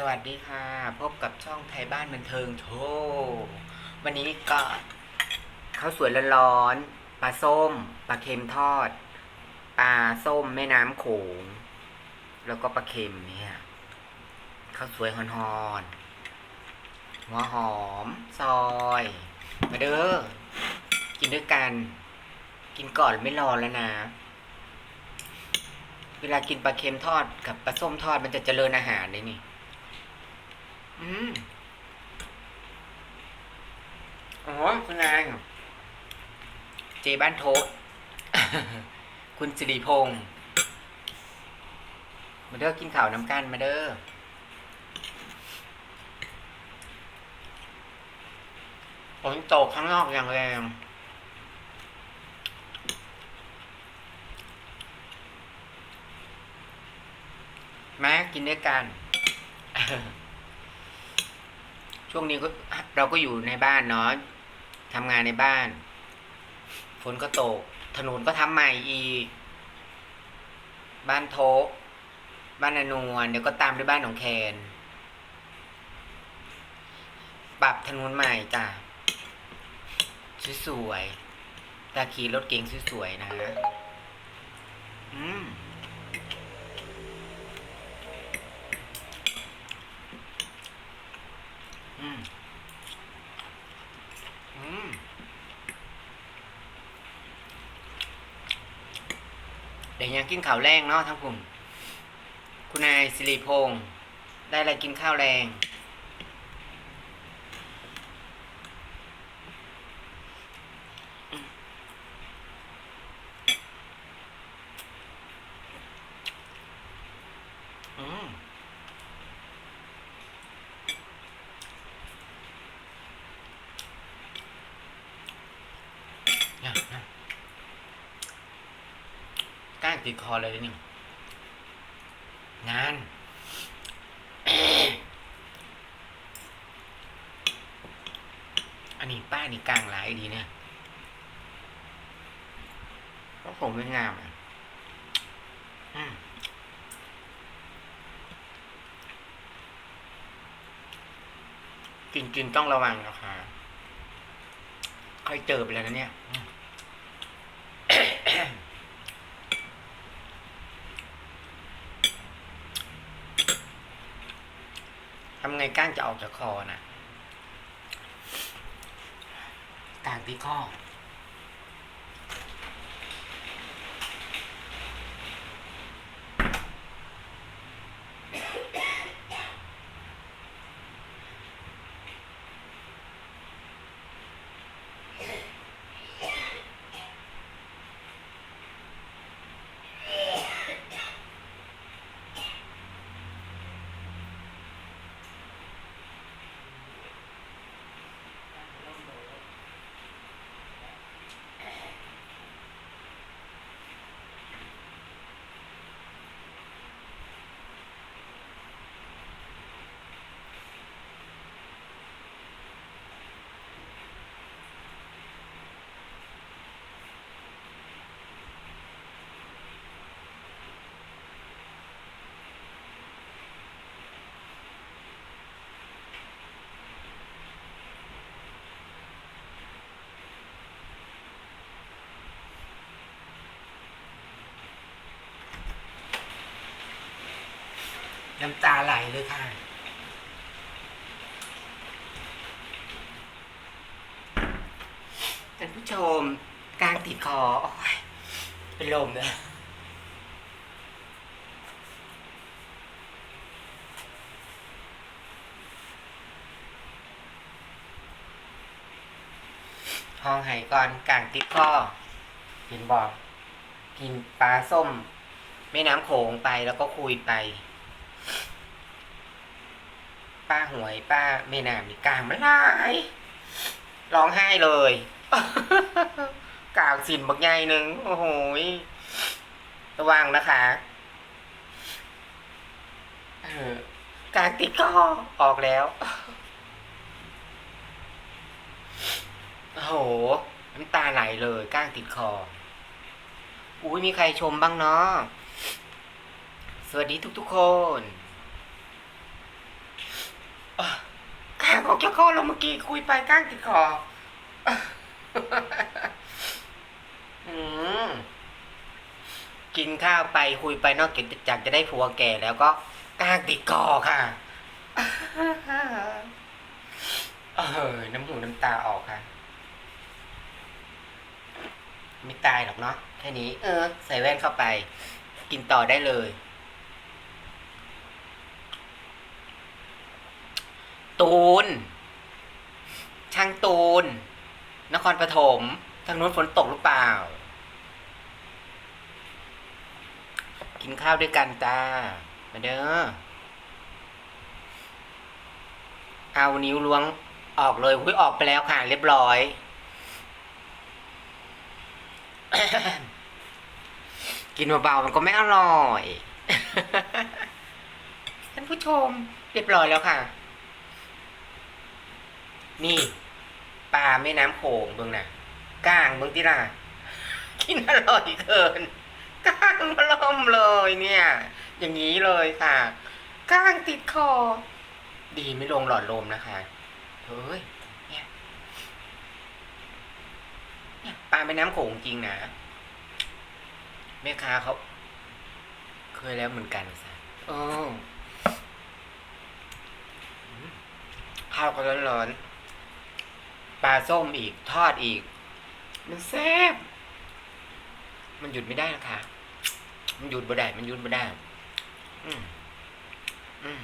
สวัสดีค่ะ พบกับช่องไทยบ้านบันเทิงโชว์วันนี้ก็ข้าวสวยร้อนๆปลาส้มปลาเค็มทอดปลาส้มแม่น้ำโขงแล้วก็ปลาเค็มเนี่ยข้าวสวยหอนๆหัวหอม ซอย มาเด้อกินด้วยกัน กินก่อนไม่รอแล้วนะเวลากินปลาเค็มทอดกับปลาส้มทอดมันจะเจริญอาหารเลยนี่ อืมอ๋อคุณนายเจบ้านโทษคุณสิริพงศ์มาเด้อกินข่าวน้ำกันมาเด้อฝนตกข้างนอกอย่างแรงมากินด้วยกัน ช่วงนี้ก็เราก็อยู่ในบ้านเนาะทำงานในบ้าน ฝนก็ตก ถนนก็ทำใหม่อีก บ้านโทกบ้านนานวลเดี๋ยวก็ตามด้วยบ้านของแคน ปรับถนนใหม่จ้ะสวยๆตาขี่รถเก๋งสวยๆนะฮะอืม อืมอืมเดี๋ยวยังกินข้าวแรงเนาะทั้งกลุ่ม คุณนายสิริพงศ์ได้อะไรกินข้าวแรง อืม เนี่ยเนี่ยกล้างติดคอเลยนี่งานอันนี้ป้านี่กลางหลายดีเนี่ยเพราะผมไม่งามอะกินกินต้องระวังนะคะค่อยเจอไปแล้วนะเนี่ยอืม ทำ ไงก้างจะออกจากคอน่ะกลางที่ข้อ น้ำตาไหลเลยค่ะ ท่านผู้ชมกลางติดคอโอ้ยเป็นลมเลยห้องไห้ก่อนกลางติดคอเห็นบอก กินปลาส้ม แม่น้ำโขงไปแล้วก็คุยไป ป้าหวยป้าแม่น้ำนี่กลางมันลายร้องไห้เลยกล่างสินบักใหญ่หนึ่งโอ้โหยระวังนะคะกลางติดก็ออกแล้วโอ้โหน้ำตาไหลเลยก้างติดคอ อุ้ยมีใครชมบ้างเนาะสวัสดีทุกๆคน ออกจากคอเราเมื่อกี้คุยไปก้างติดคออืมกินข้าวไปคุยไปนอกจากจะได้ผัวแก่แล้วก็ก้างติดคอค่ะเออน้ำหูน้ำตาออกค่ะ ไม่ตายหรอกเนาะแค่นี้ เออ ใส่แว่นเข้าไป กินต่อได้เลย ตูน ช่างตูน นครปฐม ทางนู้นฝนตกหรือเปล่า กินข้าวด้วยกันจ้า มาเด้อ เอานิ้วล้วงออกเลยหุ้ยออกไปแล้วค่ะ เรียบร้อย กินเบาๆมันก็ไม่อร่อย ท่านผู้ชม เรียบร้อยแล้วค่ะ นี่ปลาแม่น้ำโขงเบิ่งน่ะก้างเบิ่งที่ล่ะกินอร่อยเกินก้างมาล่มเลยเนี่ย อย่างนี้เลยค่ะก้างติดคอ ดีไม่ลงหลอดลมนะคะเฮ้ยเนี่ยปลาแม่น้ำโขงจริงนะแม่ค้าเขาเคยแล้วเหมือนกันสิเออข้าวก็ร้อนๆ ปลาส้มอีกทอดอีก มันแซ่บมันหยุดไม่ได้นะคะ มันหยุดบ่ได้ มันหยุดบ่ได้ อืมอืม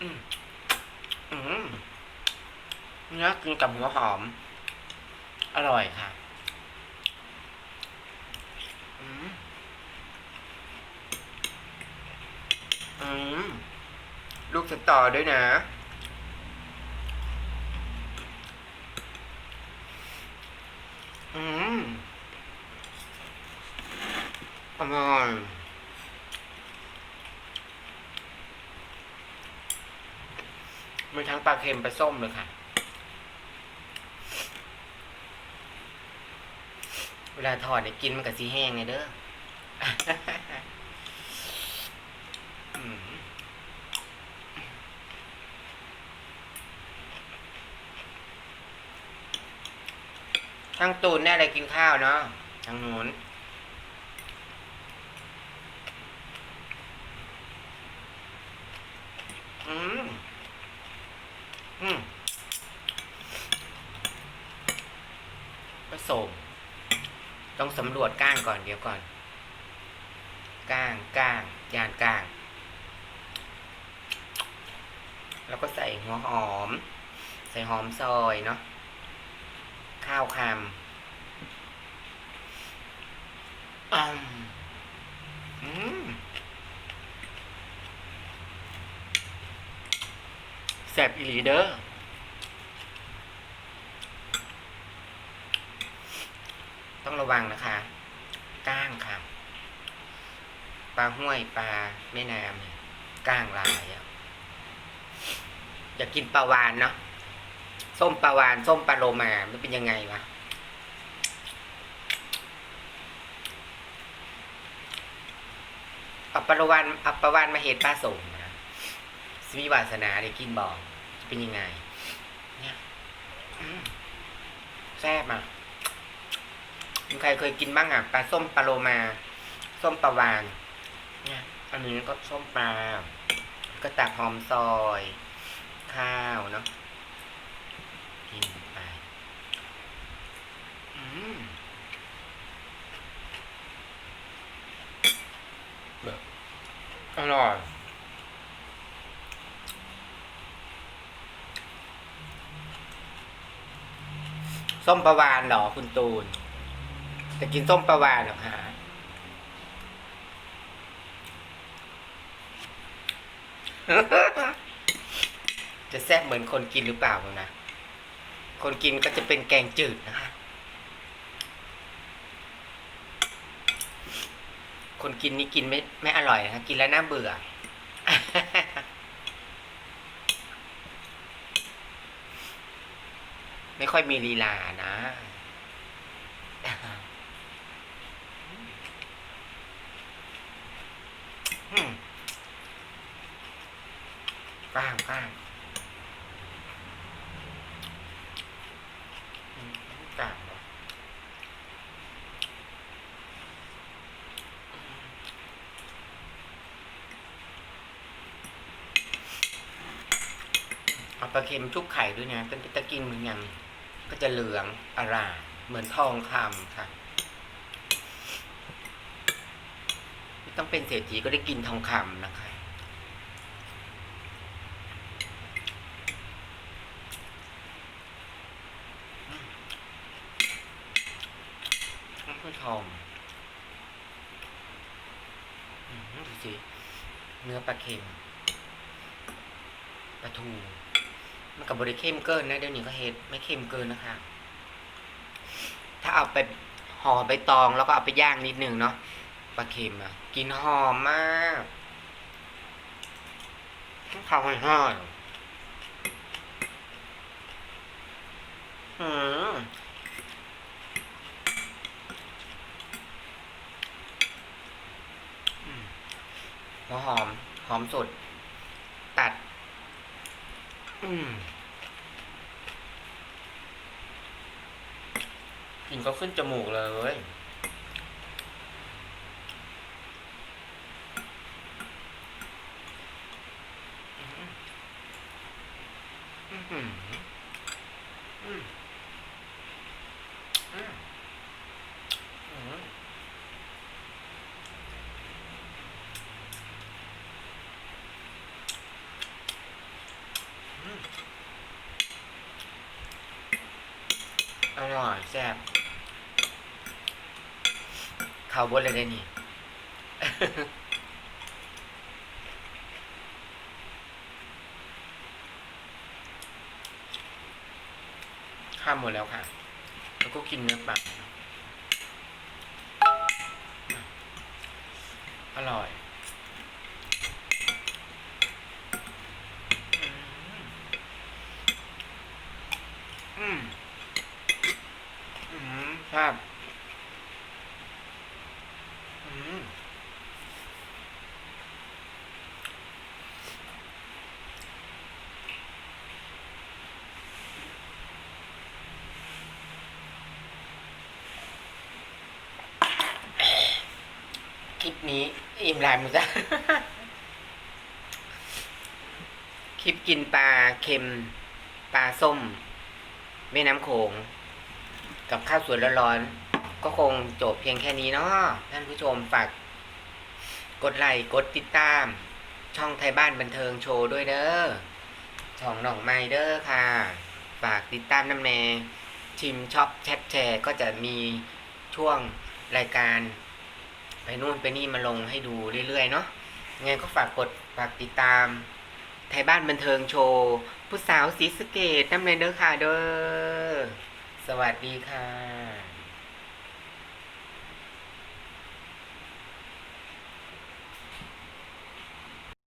อืมอืมเนื้อกินกับหัวหอม อร่อยค่ะอืมอืมลูกจะต่อด้วยนะ อืมอร่อยมีทั้งปลาเค็มปลาส้มเลยค่ะ เวลาทอดเนี่ยกินมันกับสีแห้งไงเด้อม ทางตูนแน่เลยกินข้าวเนาะทางนู้นอืมอืมผสมต้องสำรวจก้างก่อนเดี๋ยวก่อนก้างก้างยานก้าง แล้วก็ใส่หัวหอม ใส่หอมซอยเนาะ ข้าวคำอืมอืมแซบอีหลีเด้อต้องระวังนะคะ ก้างค่ะ ปลาห้วยปลาแม่น้ำเนี่ยก้างลายออยากกินปลาวานเนาะ ส้มปลาวานส้มปลาโลมา มันเป็นยังไงวะเอาปลาวานเอาปลาวานมาเห็ดปลาสมนะสมีวาสนาได้กินบอกจะเป็นยังไง เนี่ยแซ่บอะมีใครเคยกินบ้างอะปลาส้มปลาโลมา ส้มปลาวานเนี่ยอันนี้ก็ส้มปลา ก็ตักหอมซอย ข้าวเนาะกินไป อร่อย ส้มประวานเหรอคุณตูน จะกินส้มประวานเหรอคะจะแซ่บเหมือนคนกินหรือเปล่านะ คนกินก็จะเป็นแกงจืดนะคะ คนกินนี่กินไม่ไม่อร่อยนะกินแล้วน่าเบื่อ ไม่ค่อยมีลีลานะอืมกล้างก้าง กลางเนอะเอา ปลาเค็มชุบไข่ด้วยนะเป็นตะกินเหมือนกันก็จะเหลืองอร่ามเหมือนทองคำค่ะต้องเป็นเศรษฐีก็ได้กินทองคำนะคะ ท่านผู้ชมอืมดูสิเนื้อปลาเค็มปลาทู มันกับบริเข้มเกินนะเดี๋ยวนี้ก็เฮ็ดไม่เค็มเกินนะคะ ถ้าเอาไปห่อใบตองแล้วก็เอาไปย่างนิดนึงเนาะปลาเค็มอะกินหอมมากข้าวห่อยอืมหัวหอม หอมสดตัด กลิ่นก็ขึ้นจมูกเลยอืมอืมอืมอืมอืม อร่อยแซ่บข่าวบนเลยได้นี่ข้ามหมดแล้วค่ะ แล้วก็กินเนื้อปลาอร่อย อืม อืมครับ อืม ค ลิปนี้ อิ่มลายมือจ้ะคลิปกินปลาเค็ม ปลาส้ม แม่น้ำโขง กับข้าวสวยร้อนๆก็คงจบเพียงแค่นี้เนาะท่านผู้ชมฝากกดไลค์กดติดตาม ช่องไทยบ้านบันเทิงโชว์ด้วยเด้อช่องหนองไมเดอร์ค่ะ ฝากติดตามน้ำแน่ชิมช็อปแชทแชร์ก็จะมีช่วงรายการ ไปนู่นไปนี่มาลงให้ดูเรื่อยๆเนาะยังไงก็ฝากกดฝากติดตาม ไทยบ้านบันเทิงโชว์ผู้สาวสีสเกตน้ำในเด้อค่ะเด้อสวัสดีค่ะ